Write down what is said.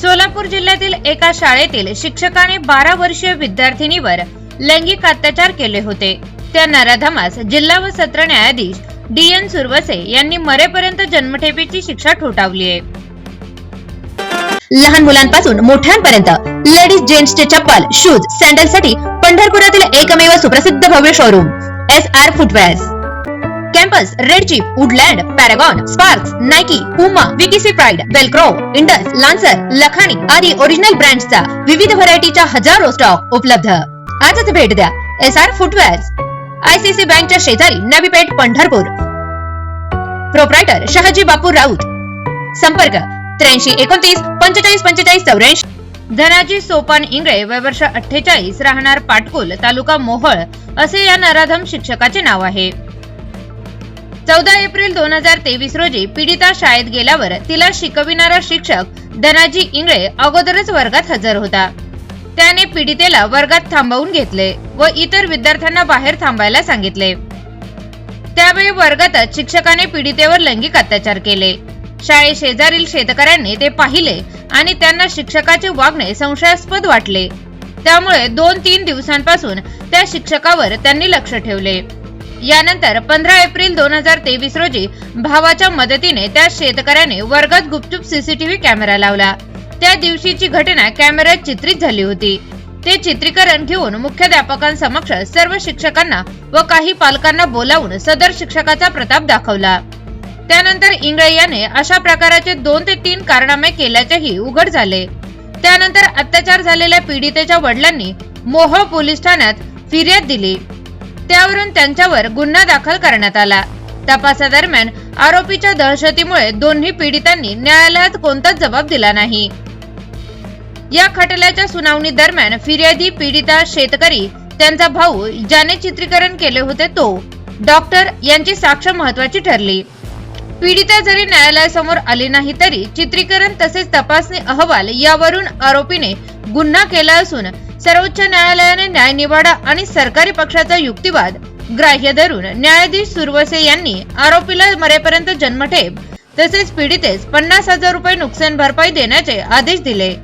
सोलापूर जिल्ह्यातील एका शाळेतील शिक्षकाने बारा वर्षीय विद्यार्थिनीवर लैंगिक अत्याचार केले होते. त्या नराधमास जिल्हा व सत्र न्यायाधीश डी एन सुरवसे यांनी मरेपर्यंत जन्मठेपेची शिक्षा ठोठावली आहे. लहान मुलांपासून मोठ्यांपर्यंत लेडीज जेंट्सचे चप्पल शूज सॅन्डलसाठी पंढरपुरातील एकमेव सुप्रसिद्ध भव्य showroom S R footwears Campus Red Chief Woodland Paragon Sparks Nike Puma VKC Pride Velcro Indus Lancer Lakhani आदी ओरिजिनल ब्रँड्सचा विविध व्हरायटीच्या हजारो स्टॉक उपलब्ध. आजच भेट द्या. एस आर फुटवेअर्स आयसीसी बँकच्या शेजारी नवी पेठ पंढरपूर. प्रोप्रायटर शहाजी बापू राऊत संपर्क त्र्याऐंशी एकोणतीस पंचेचाळीस पंचेचाळीस चौऱ्याऐंशी. धनाजी सोपान इंगळे वय वर्ष अठ्ठेचाळीस राहणार पाटकुल तालुका मोहळ असे या नराधम शिक्षकाचे नाव आहे. चौदा एप्रिल दोन हजार तेवीस रोजी पीडिता शाळेत गेल्यावर तिला शिकविणारा शिक्षक धनाजी इंगळे अगोदरच वर्गात हजर होता. त्याने पीडितेला वर्गात थांबवून घेतले व इतर विद्यार्थ्यांना बाहेर थांबायला सांगितले. त्यावेळी वर्गातच शिक्षकाने पीडितेवर लैंगिक अत्याचार केले. शाळे शेजारील शेतकऱ्यांनी ते पाहिले आणि त्यांना शिक्षकाचे वागणे संशयास्पद वाटले. त्यामुळे दोन तीन दिवसांपासून त्या शिक्षकावर त्यांनी लक्ष ठेवले. यानंतर पंधरा एप्रिल दोन हजार तेवीस रोजी भावाच्या मदतीने त्या शेतकऱ्याने वर्गात गुपचूप सीसीटीव्ही कॅमेरा लावला. त्या दिवशीची घटना कॅमेऱ्यात चित्रित झाली होती. ते चित्रीकरण घेऊन मुख्याध्यापकांसमक्ष सर्व शिक्षकांना व काही पालकांना बोलावून सदर शिक्षकाचा प्रताप दाखवला. त्यानंतर इंगळे याने अशा प्रकाराचे दोन ते तीन कारनामे केल्याचेही उघड झाले. त्यानंतर अत्याचार झालेल्या पीडितेच्या वडिलांनी मोहोळ पोलीस ठाण्यात फिर्याद दिली. त्यावरून त्यांच्यावर गुन्हा दाखल करण्यात आला. तपासादरम्यान आरोपीच्या दहशतीमुळे दोन्ही पीडितांनी न्यायालयात कोणताच जबाब दिला नाही. या खटल्याच्या सुनावणी दरम्यान फिर्यादी पीडिता शेतकरी त्यांचा भाऊ ज्याने चित्रीकरण केले होते तो डॉक्टर यांची साक्ष महत्वाची ठरली. पीडिता जरी न्यायालयासमोर आली नाही तरी चित्रीकरण तसेच तपासणी अहवाल यावरून आरोपीने गुन्हा केला असून सर्वोच्च न्यायालयाने न्यायनिवाडा आणि सरकारी पक्षाचा युक्तिवाद ग्राह्य धरून न्यायाधीश सुरवसे यांनी आरोपीला मरेपर्यंत जन्मठेप तसेच पीडितेस पन्नास हजार रुपये नुकसान भरपाई देण्याचे आदेश दिले.